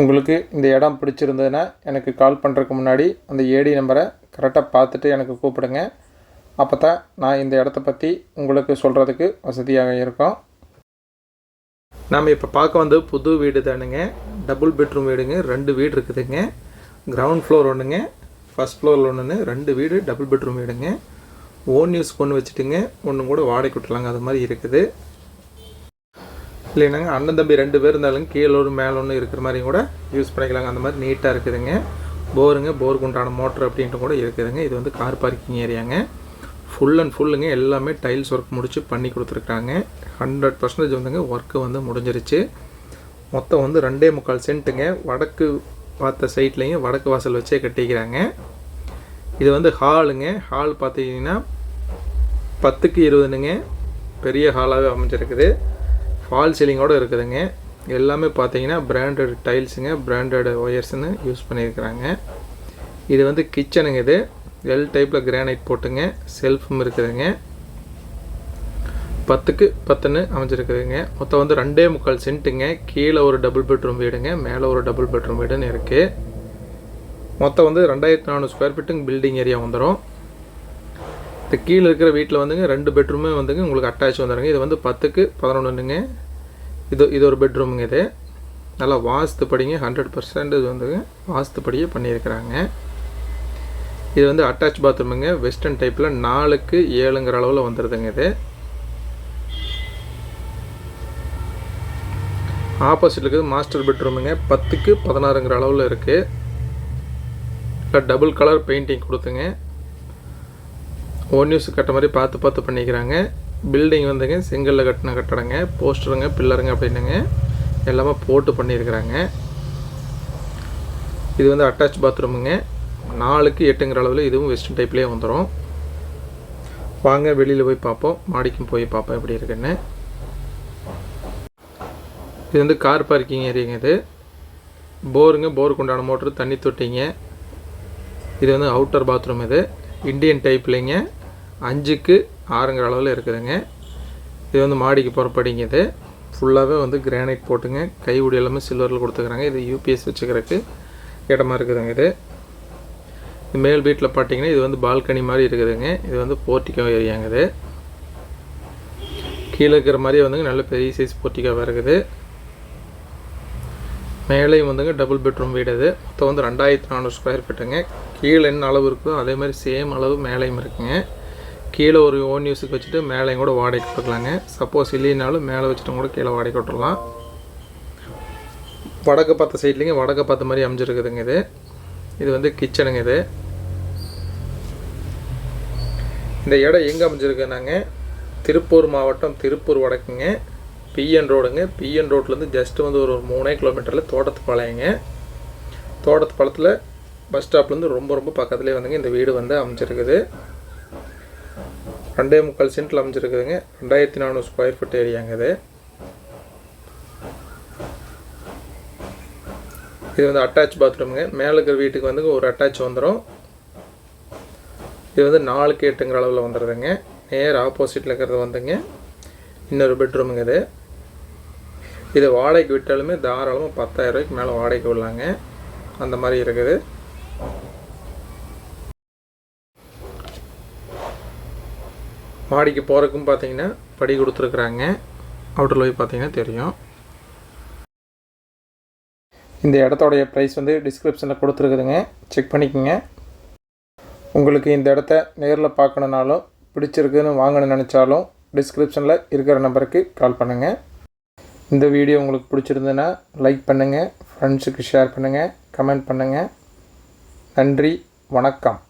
உங்களுக்கு இந்த இடம் பிடிச்சிருந்ததுன்னா எனக்கு கால் பண்ணுறதுக்கு முன்னாடி அந்த ஏடி நம்பரை கரெக்டாக பார்த்துட்டு எனக்கு கூப்பிடுங்க. அப்போ தான் நான் இந்த இடத்த பற்றி உங்களுக்கு சொல்கிறதுக்கு வசதியாக இருக்கும். நாம் இப்போ பார்க்க வந்து புது வீடு தானுங்க. டபுள் பெட்ரூம் வீடுங்க. ரெண்டு வீடு இருக்குதுங்க. கிரவுண்ட் ஃப்ளோர் ஒன்றுங்க ஃபஸ்ட் ஃப்ளோரில் ஒன்றுன்னு ரெண்டு வீடு டபுள் பெட்ரூம் வீடுங்க. ஓன் யூஸ் கொண்டு வச்சுட்டுங்க. ஒன்று கூட வாடகை விட்டுலாங்க அது மாதிரி இருக்குது. இல்லைனாங்க அண்ணன் தம்பி ரெண்டு பேர் இருந்தாலும் கீழே ஒரு மேலே ஒன்று இருக்கிற மாதிரி கூட யூஸ் பண்ணிக்கலாங்க. அந்த மாதிரி நீட்டாக இருக்குதுங்க. போருங்க போருக்கு உண்டான மோட்ரு அப்படின்ட்டு கூட இருக்குதுங்க. இது வந்து கார் பார்க்கிங் ஏரியாங்க ஃபுல் அண்ட் ஃபுல்லுங்க எல்லாமே டைல்ஸ் ஒர்க் முடித்து பண்ணி கொடுத்துருக்காங்க ஹண்ட்ரட் பர்சன்டேஜ் வந்துங்க ஒர்க்கு வந்து முடிஞ்சிருச்சு. மொத்தம் வந்து ரெண்டே முக்கால் சென்ட்டுங்க. வடக்கு பார்த்த சைட்லேயும் வடக்கு வாசல் வச்சே கட்டிக்கிறாங்க. இது வந்து ஹாலுங்க ஹால் பார்த்தீங்கன்னா பத்துக்கு இருபதுனுங்க பெரிய ஹாலாகவே அமைஞ்சிருக்குது. ஃபால் சீலிங்கோடு இருக்குதுங்க. எல்லாமே பார்த்தீங்கன்னா பிராண்டட் டைல்ஸுங்க பிராண்டட் ஒயர்ஸ்னு யூஸ் பண்ணியிருக்கிறாங்க இது வந்து கிச்சனுங்க இது. எல் டைப்பில் கிரானைட் போட்டுங்க. செல்ஃபும் இருக்குதுங்க. பத்துக்கு பத்துன்னு அமைஞ்சிருக்குதுங்க. மொத்தம் வந்து ரெண்டே முக்கால் சென்ட்டுங்க. கீழே ஒரு டபுள் பெட்ரூம் வீடுங்க. மேலே ஒரு டபுள் பெட்ரூம் வீடுன்னு இருக்குது மொத்தம் வந்து ரெண்டாயிரத்தி நானூறு ஸ்கொயர் ஃபீட்டுங்க பில்டிங் ஏரியா வந்துடும் இந்த கீழே இருக்கிற வீட்டில் வந்துங்க ரெண்டு பெட்ரூமே வந்துங்க உங்களுக்கு அட்டாச் வந்துடுங்க இது வந்து பத்துக்கு பதினொன்றுங்க இது இது ஒரு பெட்ரூமுங்க இது. நல்லா வாஸ்து படிங்க ஹண்ட்ரட் பர்சன்டேஜ் வந்துங்க வாஸ்து படியே பண்ணியிருக்கிறாங்க. இது வந்து அட்டாச் பாத்ரூமுங்க வெஸ்டர்ன் டைப்பில் நாலுக்கு ஏழுங்கிற அளவில் வந்துடுதுங்க இது. ஆப்போசிட்டில் இருக்குது மாஸ்டர் பெட்ரூமுங்க பத்துக்கு பதினாறுங்கிற அளவில் இருக்குது டபுள் கலர் பெயிண்டிங் கொடுத்துங்க. ஒன் யூஸ் கட்ட மாதிரி பார்த்து பார்த்து பண்ணிக்கிறாங்க. பில்டிங் வந்துங்க செங்கலில் கட்டின கட்டடங்க போஸ்டருங்க பில்லருங்க அப்படின்னுங்க எல்லாமே போட்டு பண்ணியிருக்கிறாங்க. இது வந்து அட்டாச் பாத்ரூமுங்க நாலுக்கு எட்டுங்கிற அளவில் இதுவும் வெஸ்டர்ன் டைப்லேயே வந்துடும் வாங்க வெளியில் போய் பார்ப்போம். மாடிக்கும் போய் பார்ப்போம் எப்படி இருக்குன்னு. இது வந்து கார் பார்க்கிங் ஏரியாங்க இது. போருங்க போருக்கு உண்டான மோட்ரு தண்ணி தொட்டிங்க. இது வந்து அவுட்டர் பாத்ரூம் இது. இண்டியன் டைப்லேங்க அஞ்சுக்கு ஆறுங்கிற அளவில் இருக்குதுங்க. இது வந்து மாடிக்கு புறப்படிங்க இது ஃபுல்லாகவே வந்து கிரானைட் போட்டுங்க. கைவுடி எல்லாமே சில்வரில் கொடுத்துக்கிறாங்க. இது யூபிஎஸ் வச்சுக்கிறதுக்கு இடமா இருக்குதுங்க இது. இது மேல் வீட்டில் பார்த்தீங்கன்னா இது வந்து பால்கனி மாதிரி இருக்குதுங்க. இது வந்து போர்ட்டிக்கோ ஏரியாங்க இது. கீழே இருக்கிற மாதிரி வந்துங்க நல்ல பெரிய சைஸ் போர்ட்டிக்கோவாக இருக்குது. மேலேயும் வந்துங்க டபுள் பெட்ரூம் வீடு இது. மொத்தம் வந்து ரெண்டாயிரத்தி நானூறு ஸ்கொயர் ஃபீட்டுங்க கீழே என்ன அளவு இருக்கோ அதே மாதிரி சேம் அளவு மேலேயும் இருக்குங்க. கீழே ஒரு ஓன் யூஸுக்கு வச்சுட்டு மேலேயும் கூட வாடகை கொடுக்கலாங்க. சப்போஸ் இல்லைனாலும் மேலே வச்சுட்டு கூட கீழே வாடகை விட்டுறலாம் வடக்கு பார்த்த சைட்லேங்க வடக்கு பார்த்த மாதிரி அமைஞ்சிருக்குதுங்க இது. இது வந்து கிச்சனுங்க இது. இந்த இடம் எங்கே அமைஞ்சிருக்குனாங்க? திருப்பூர் மாவட்டம் திருப்பூர் வடக்குங்க. பிஎன் ரோடுங்க பிஎன் ரோட்லேருந்து ஜஸ்ட்டு வந்து ஒரு மூணே கிலோமீட்டரில் தோட்டத்துப்பாளையங்க. தோட்டத்துப்பாளத்தில் பஸ் ஸ்டாப்லேருந்து ரொம்ப ரொம்ப பக்கத்துலேயே வந்துங்க இந்த வீடு வந்து அமைச்சிருக்குது ரெண்டே முக்கால் சென்ட்டில் அமைஞ்சிருக்குதுங்க. ரெண்டாயிரத்தி நானூறு ஸ்கொயர் ஃபீட் ஏரியாங்க இது. இது வந்து அட்டாச் பாத்ரூமுங்க மேலே இருக்கிற வீட்டுக்கு வந்து ஒரு அட்டாச் வந்துடும் இது வந்து நாலு கேட்டுங்கிற அளவில் வந்துடுதுங்க நேர் ஆப்போசிட்டில் இருக்கிறது வந்துங்க. இன்னொரு பெட்ரூமுங்க இது. இது வாடகைக்கு விட்டாலுமே தாராளமாக பத்தாயிரம் ரூபாய்க்கு மேலே வாடகைக்கு விடலாங்க. அந்த மாதிரி இருக்குது. மாடிக்கு போகிறதுக்கும் பார்த்தீங்கன்னா படி கொடுத்துருக்குறாங்க. அவுட்டரில் போய் பார்த்தீங்கன்னா தெரியும். இந்த இடத்தோடைய ப்ரைஸ் வந்து டிஸ்கிரிப்ஷனில் கொடுத்துருக்குதுங்க. செக் பண்ணிக்கோங்க. உங்களுக்கு இந்த இடத்த நேரில் பார்க்கணுனாலும் பிடிச்சிருக்குன்னு வாங்கணும்னு நினச்சாலும் டிஸ்கிரிப்ஷனில் இருக்கிற நம்பருக்கு கால் பண்ணுங்கள் இந்த வீடியோ உங்களுக்கு பிடிச்சிருந்ததுன்னா லைக் பண்ணுங்கள் ஃப்ரெண்ட்ஸுக்கு ஷேர் பண்ணுங்கள் கமெண்ட் பண்ணுங்கள் நன்றி. வணக்கம்.